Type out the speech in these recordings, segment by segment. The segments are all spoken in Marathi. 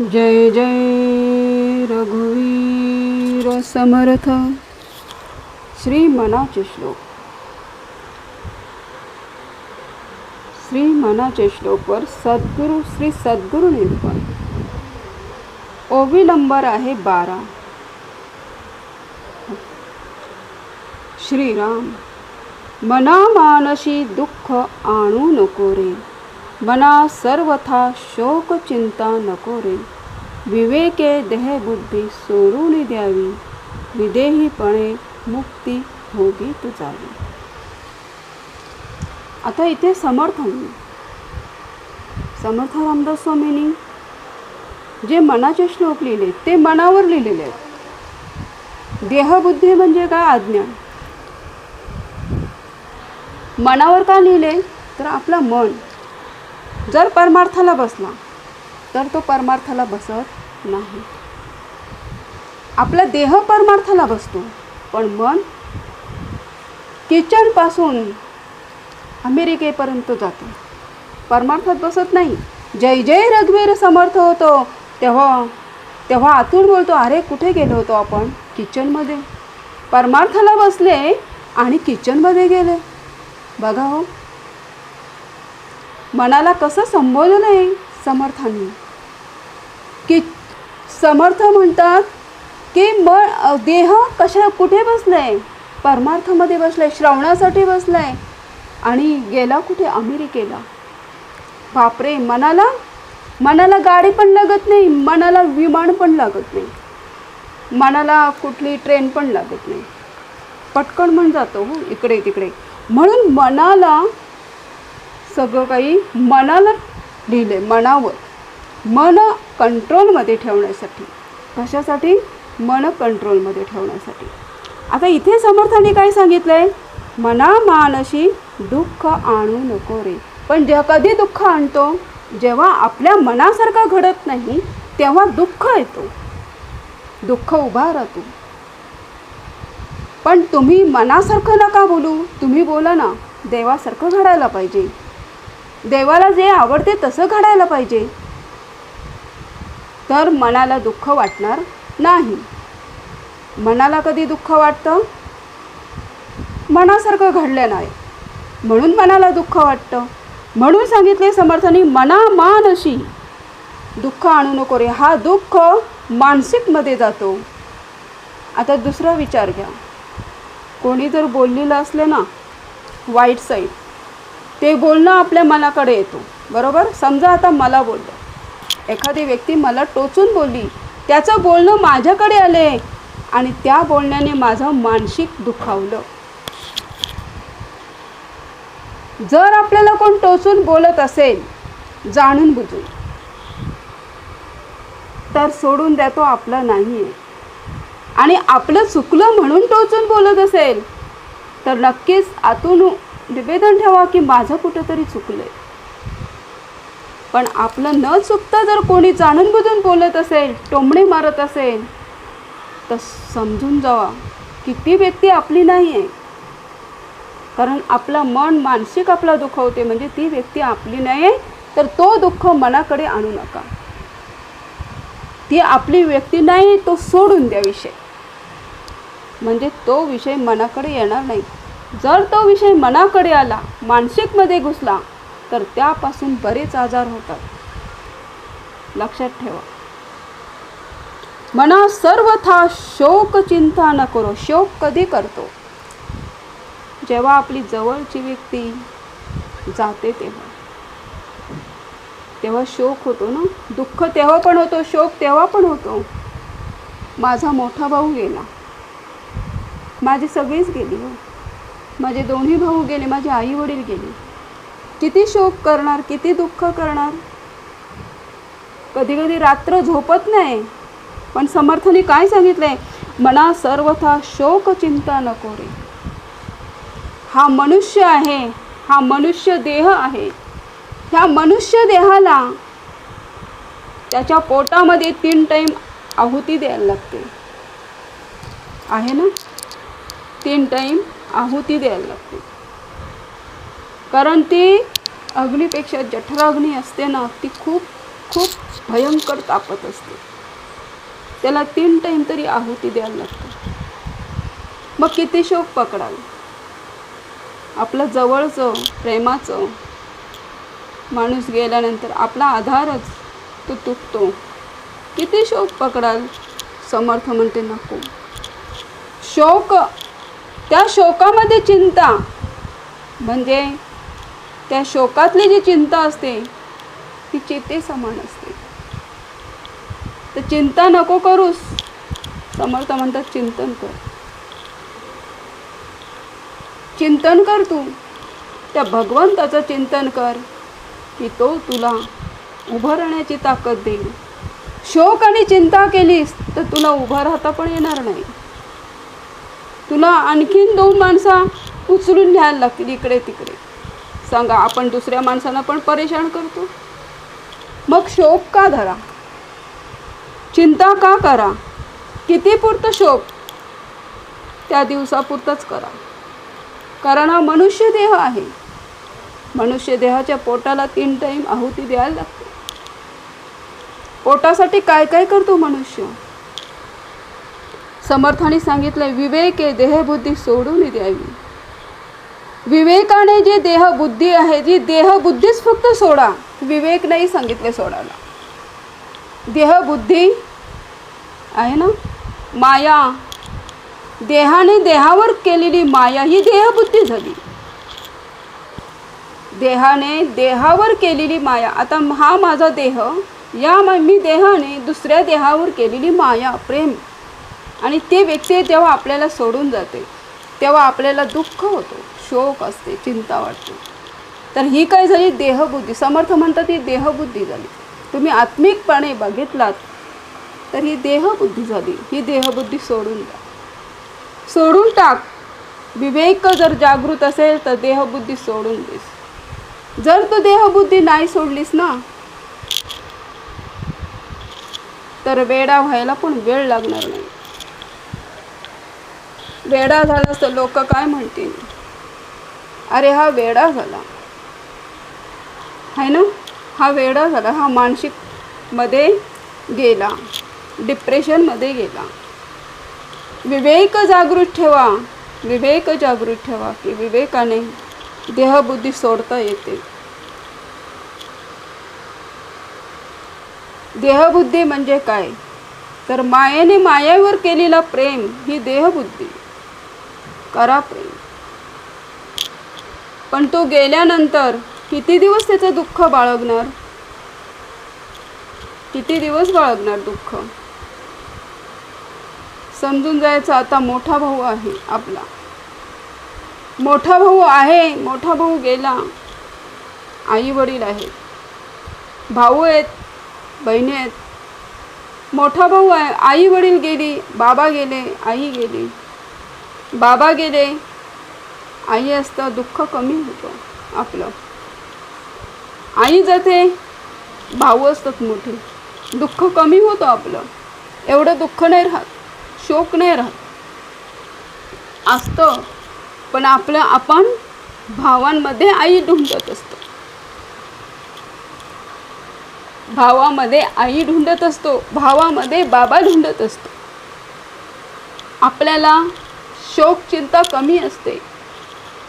जय जय रघुवीर समर्थ. श्री मनाचे श्लोक. श्री मनाचे श्लोकवर सद्गुरू श्री सद्गुरू निरूपण. ओवी नंबर आहे बारा. श्रीराम मना मानशी दुःख आणू नको रे. मना सर्वथा शोक चिंता नको रे. विवेके देहबुद्धी सोडून द्यावी. विदेहीपणे मुक्ती होगी तुझावी. आता इथे समर्थ समर्थ रामदास स्वामींनी जे मनाचे श्लोक लिहिले ते मनावर लिहिलेले आहेत. देहबुद्धी म्हणजे काय? अज्ञान मनावर का लिहिले? तर आपलं मन. जर परमार्थाला बसला तर तो परमार्थाला बसत नाही. आपला देह परमार्थाला बसतो पण मन किचनपासून अमेरिकेपर्यंत जातो. परमार्थात बसत नाही. जय जय रघुवीर समर्थ होतो. तेव्हा तेव्हा आतून बोलतो अरे कुठे गेलो होतो आपण? किचनमध्ये. परमार्थाला बसले आणि किचनमध्ये गेले. बघा हो मनाला कसं संबोधलं आहे समर्थांनी. की समर्थ म्हणतात की म देह कशा कुठे बसलाय परमार्थामध्ये बसलाय श्रवणासाठी बसलाय आणि गेला कुठे? अमेरिकेला. बापरे मनाला मनाला गाडी पण लागत नाही मनाला विमान पण लागत नाही. मनाला कुठली ट्रेन पण लागत नाही. पटकन म्हण जातो हो इकडे तिकडे म्हणून मनाला सगळं काही मनाला लिहिले मनावर. मन कंट्रोलमध्ये ठेवण्यासाठी. कशासाठी? मन कंट्रोलमध्ये ठेवण्यासाठी. आता इथे समर्थाने काय सांगितलं आहे मना मानशी दुःख आणू नको रे. पण जे कधी दुःख आणतो? जेव्हा आपल्या मनासारखं घडत नाही तेव्हा दुःख येतो. दुःख उभा राहतो. पण तुम्ही मनासारखं नका बोलू. तुम्ही बोला ना देवासारखं घडायला पाहिजे. देवाला जे आवडते तसं घडायला पाहिजे. तर मनाला दुःख वाटणार नाही. मनाला कधी दुःख वाटतं? मनासारखं घडलं नाही. म्हणून मनाला दुःख वाटतं. म्हणून सांगितले समर्थांनी मना मानशी दुःख आणू नको रे हा दुःख मानसिकमध्ये जातो. आता दुसरा विचार घ्या. कोणी जर बोललेलं असलं ना वाईट साईड ते बोलणं आपल्या मनाकडे येतो. बरोबर? समजा आता मला बोललं. एखादी व्यक्ती मला टोचून बोलली त्याचं बोलणं माझ्याकडे आले आणि त्या बोलण्याने माझं मानसिक दुखावलं. जर आपल्याला कोण टोचून बोलत असेल जाणून बुजून तर सोडून द्या तो आपला नाही आहे आणि आपलं चुकलं म्हणून टोचून बोलत असेल तर नक्कीच आतून निवेदन ठेवा की माझं कुठंतरी चुकलं आहे पण आपलं न चुकता जर कोणी जाणून बुजून बोलत असेल टोमणे मारत असेल तर समजून जावा की ती व्यक्ती आपली नाही आहे कारण आपलं मन मानसिक आपला दुखवते म्हणजे ती व्यक्ती आपली नाही आहे तर तो दुःख मनाकडे आणू नका. ती आपली व्यक्ती नाही तो सोडून द्या विषय. म्हणजे तो विषय मनाकडे येणार नाही. जर तो विषय मनाकडे आला मानसिकमध्ये घुसला तर त्यापासून बरेच आजार होतात. लक्षात ठेवा. मना सर्वथा शोक चिंता न करो शोक कधी करतो? जेव्हा आपली जवळची व्यक्ती जाते तेव्हा. तेव्हा शोक होतो ना? दुःख तेव्हा पण होतो शोक तेव्हा पण होतो. माझा मोठा भाऊ गेला. माझी सगळीच गेली हो. माझे दोन्ही भाऊ गेले माझे आई वडील गेले. किती शोक करणार किती दुःख करणार? कधी कधी रात्र झोपत नाही. पण समर्थाने काय सांगितलंय? मना सर्वथा शोक चिंता नको रे. हा मनुष्य आहे हा मनुष्य देह आहे. ह्या मनुष्य देहाला त्याच्या पोटामध्ये तीन टाईम आहुती द्यायला लागते. आहे ना? तीन टाईम आहुती द्यायला लागते. कारण ती अग्नीपेक्षा जठराग्नी असते ना ती खूप खूप भयंकर तापत असते. त्याला तीन टाईम तरी आहुती द्यायला लागते. मग किती शोक पकडाल? आपलं जवळचं प्रेमाचं माणूस गेल्यानंतर आपला आधारच तो तुटतो. किती शोक पकडाल? समर्थ म्हणते नको. शोक त्या शोकामध्ये चिंता. म्हणजे त्या शोकातली जी चिंता असते ती चिते समान असते. तर चिंता नको करूस. समर्थ म्हणतात चिंतन कर. चिंतन कर तू. त्या भगवंताचं चिंतन कर की तो तुला उभं राहण्याची ताकद देईल. शोक आणि चिंता केलीस तर तुला उभं राहता पण येणार नाही. तुला आणखीन दोन माणसं उचलून न्यायला लागतील इकडे तिकडे. सांगा आपण दुसऱ्या माणसांना पण परेशान करतो? मग शोक का धरा? चिंता का करा? किती पुरतं शोक? त्या दिवसापुरतंच करा. कारण हा मनुष्य देह आहे. मनुष्य देहाच्या पोटाला तीन टाईम आहुती द्यायला लागते. पोटासाठी काय काय करतो मनुष्य? समर्थाने सांगितले विवेके देहबुद्धी सोडून द्यावी विवेकाने जी देहबुद्धी आहे जी देहबुद्धीच फक्त सोडा. विवेक नाही सांगितले सोडायला. देहबुद्धी आहे ना? माया. देहाने देहावर केलेली माया ही देहबुद्धी झाली. देहाने देहावर केलेली माया. आता हा माझा देह या मी देहाने दुसऱ्या देहावर केलेली माया प्रेम. आणि ते व्यक्ती जेव्हा आपल्याला सोडून जाते. तेव्हा आपल्याला दुःख होतो शोक असते चिंता वाटते. तर ही काय झाली? देहबुद्धी. समर्थ म्हणतात ही देहबुद्धी झाली. तुम्ही आत्मिकपणे बघितलात तर ही देहबुद्धी झाली. ही देहबुद्धी सोडून द्या. सोडून टाक. विवेक जर जागृत असेल तर देहबुद्धी सोडून देस. जर तू देहबुद्धी नाही सोडलीस ना तर वेडा व्हायला पण वेळ लागणार नाही. वेडा झालास तर लोक काय म्हणतील? अरे हा वेडा झाला. आहे ना? हा वेडा झाला. हा मानसिकमध्ये गेला. डिप्रेशनमध्ये गेला. विवेक जागृत ठेवा. विवेक जागृत ठेवा की विवेकाने देहबुद्धी सोडता येते. देहबुद्धी म्हणजे काय? तर मायेने मायावर केलेला प्रेम ही देहबुद्धी. करा प्रेम. पण तो गेल्यानंतर किती दिवस त्याचं दुःख बाळगणार? किती दिवस बाळगणार दुःख? समजून जायचं आता मोठा भाऊ आहे आपला. मोठा भाऊ आहे मोठा भाऊ गेला. आई वडील आहेत. भाऊ आहेत बहिणी आहेत. मोठा भाऊ आहे आई वडील गेली बाबा गेले आई गेली. बाबा गेले. आई असतं दुःख कमी होतं आपलं. आई जाते भाऊ असतात मोठे. दुःख कमी होतं आपलं. एवढं दुःख नाही राहत शोक नाही राहत. असतं पण आपलं आपण भावांमध्ये आई ढुंढत असतो. भावामध्ये आई ढुंढत असतो भावामध्ये बाबा ढुंढत असतो. आपल्याला शोक चिंता कमी असते.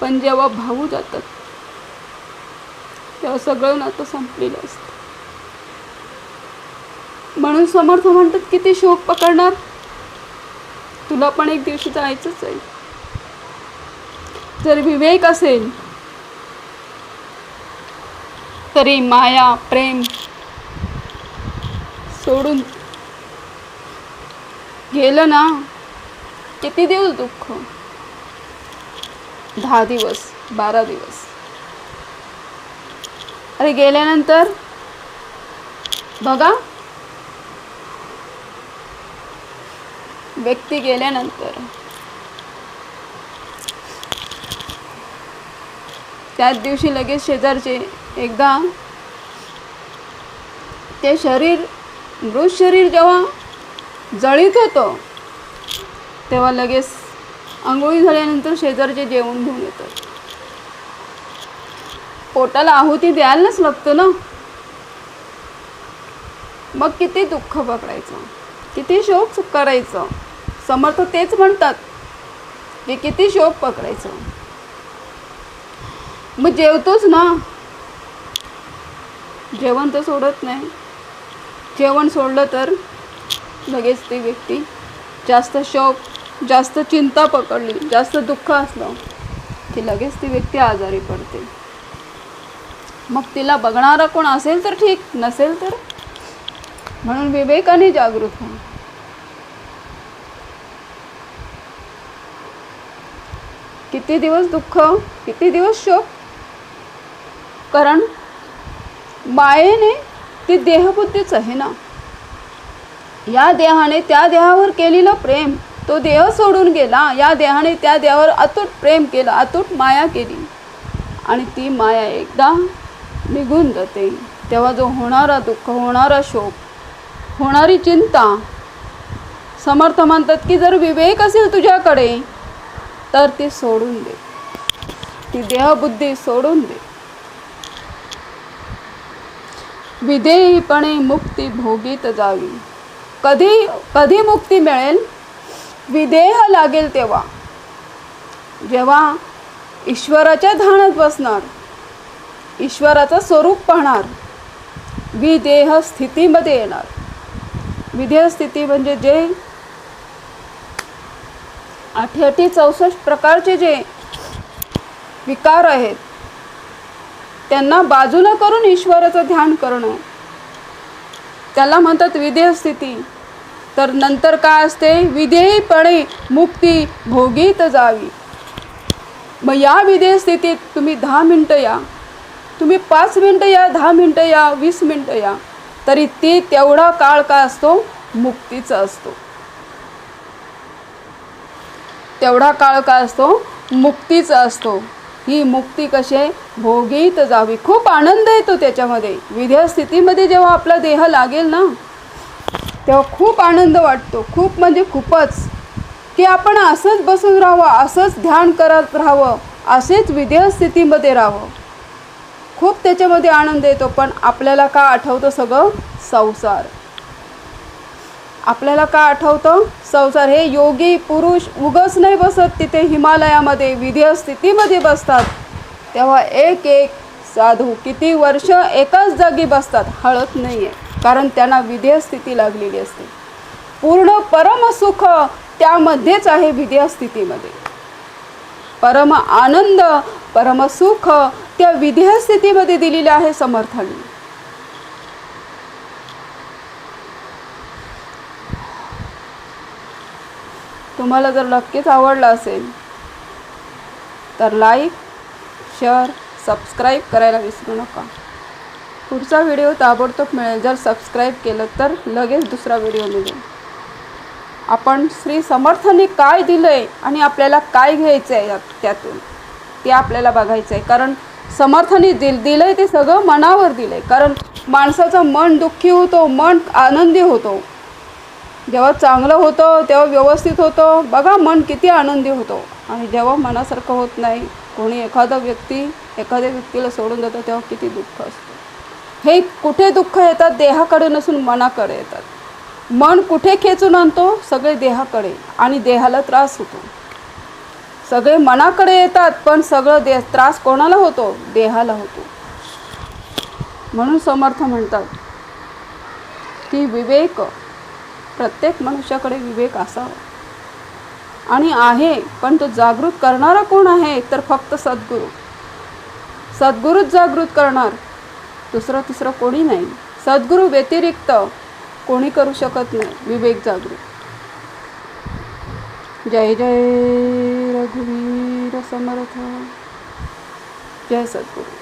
पण जेव्हा भाऊ जातात तेव्हा सगळं नातं संपलेलं असतं. म्हणून समर्थ म्हणतात किती शोक पकडणार. तुला पण एक दिवशी जायचंच आहे. जर विवेक असेल तरी माया प्रेम सोडून गेलं ना किती दिवस दुःख? दहा दिवस बारा दिवस. अरे गेल्यानंतर? बघा. व्यक्ती गेल्यानंतर. त्याच दिवशी लगेच शेजारचे एकदा ते शरीर मृत शरीर जेव्हा जळीत होतं तेव्हा लगेच आंघोळी झाल्यानंतर शेजारचे जेवण घेऊन येतात. पोटाला आहुती द्यायलाच लागतं ना? मग किती दुःख पकडायचं? किती शोक करायचं? समर्थ तेच म्हणतात की किती शोक पकडायचं? मग जेवतोच ना? जेवण तर सोडत नाही. जेवण सोडलं तर लगेच ती व्यक्ती जास्त शोक जास्त चिंता पकडली जास्त दुःख असलं की लगेच ती व्यक्ती आजारी पडते. मग तिला बघणारा कोण असेल तर ठीक नसेल तर? म्हणून विवेकाने जागृत व्हा किती दिवस दुःख किती दिवस शोक? कारण मायेने ती देहबुद्धीच आहे ना. या देहाने त्या देहावर केलेलं प्रेम तो देह सोडून गेला. या देहाने त्या देहावर अतूट प्रेम केलं अतूट माया केली. आणि ती माया एकदा निघून जाते. तेव्हा जो होणारा दुःख होणारा शोक होणारी चिंता समर्थ म्हणतात की जर विवेक असेल तुझ्याकडे तर ती सोडून दे. ती देहबुद्धी सोडून दे. विधेयीपणे मुक्ती भोगीत जावी. कधी कधी मुक्ती मिळेल? विदेह लागेल तेव्हा. जेव्हा ईश्वराच्या ध्यानात बसणार ईश्वराचं स्वरूप पाहणार विदेह स्थितीमध्ये येणार. विदेह स्थिती म्हणजे जे अठ्याठी चौसष्ट प्रकारचे जे विकार आहेत त्यांना बाजूला करून ईश्वराचं ध्यान करणं. त्याला म्हणतात विदेह स्थिती. तर नंतर काय असते? विधेयपणे मुक्ती भोगीत जावी. मग या विधेय स्थितीत तुम्ही दहा मिनटं या. तुम्ही पाच मिनटं या दहा मिनटं या वीस मिनटं या. तरी ती तेवढा काळ काय असतो? मुक्तीचा असतो. तेवढा काळ काय असतो? मुक्तीचा असतो. ही मुक्ती कशी? आहे भोगीत जावी. खूप आनंद येतो त्याच्यामध्ये. विधेय स्थितीमध्ये जेव्हा आपला देह लागेल ना तेव्हा खूप आनंद वाटतो. खूप म्हणजे खूपच. की आपण असंच बसून राहावं असंच ध्यान करत राहावं असेच विदेह स्थितीमध्ये राहावं. खूप त्याच्यामध्ये आनंद येतो पण आपल्याला का आठवतं सगळं? संसार. आपल्याला का आठवतं? संसार. हे योगी पुरुष उगस नाही बसत तिथे हिमालयामध्ये विधेय स्थितीमध्ये बसतात. तेव्हा एक एक साधू किती वर्ष एकाच जागी बसतात हळत नाही आहे कारण त्यांना विधेय स्थिती लागलेली असते. पूर्ण परमसुख त्यामध्येच आहे विधेय स्थितीमध्ये परम आनंद परमसुख त्या विधेय स्थितीमध्ये आहे समर्थांनी. तुम्हाला जर नक्कीच आवडलं असेल तर लाईक शेअर सबस्क्राईब करायला विसरू नका. पुढचा व्हिडिओ ताबडतोब मिळेल. जर सबस्क्राईब केलं तर लगेच दुसरा व्हिडिओ मिळेल आपण श्री समर्थाने काय दिलं आहे आणि आपल्याला काय घ्यायचं आहे यात- त्यातून? ते आपल्याला बघायचं आहे कारण समर्थाने दिल दिलं आहे ते सगळं मनावर दिलं आहे कारण माणसाचं मन दुःखी होतो मन आनंदी होतो. जेव्हा चांगलं होतं तेव्हा व्यवस्थित होतं. बघा मन किती आनंदी होतो. आणि जेव्हा मनासारखं होत नाही कोणी एखादा व्यक्ती एखाद्या व्यक्तीला सोडून जातं तेव्हा किती दुःख असतं. हे कुठे दुःख येतात देहाकडे नसून मनाकडे येतात. मन कुठे खेचून आणतो सगळे देहाकडे आणि देहाला त्रास होतो. सगळे मनाकडे येतात पण सगळं दे त्रास कोणाला होतो? देहाला होतो. म्हणून समर्थ म्हणतात की विवेक प्रत्येक मनुष्याकडे विवेक असावा. आणि आहे पण तो जागृत करणारा कोण आहे? तर फक्त सद्गुरू. सद्गुरूच जागृत करणार. दुसरं तिसरं कोणी नाही. सद्गुरू व्यतिरिक्त कोणी करू शकत नाही. विवेक जागृत. जय जय रघुवीर समर्थ. जय सद्गुरू.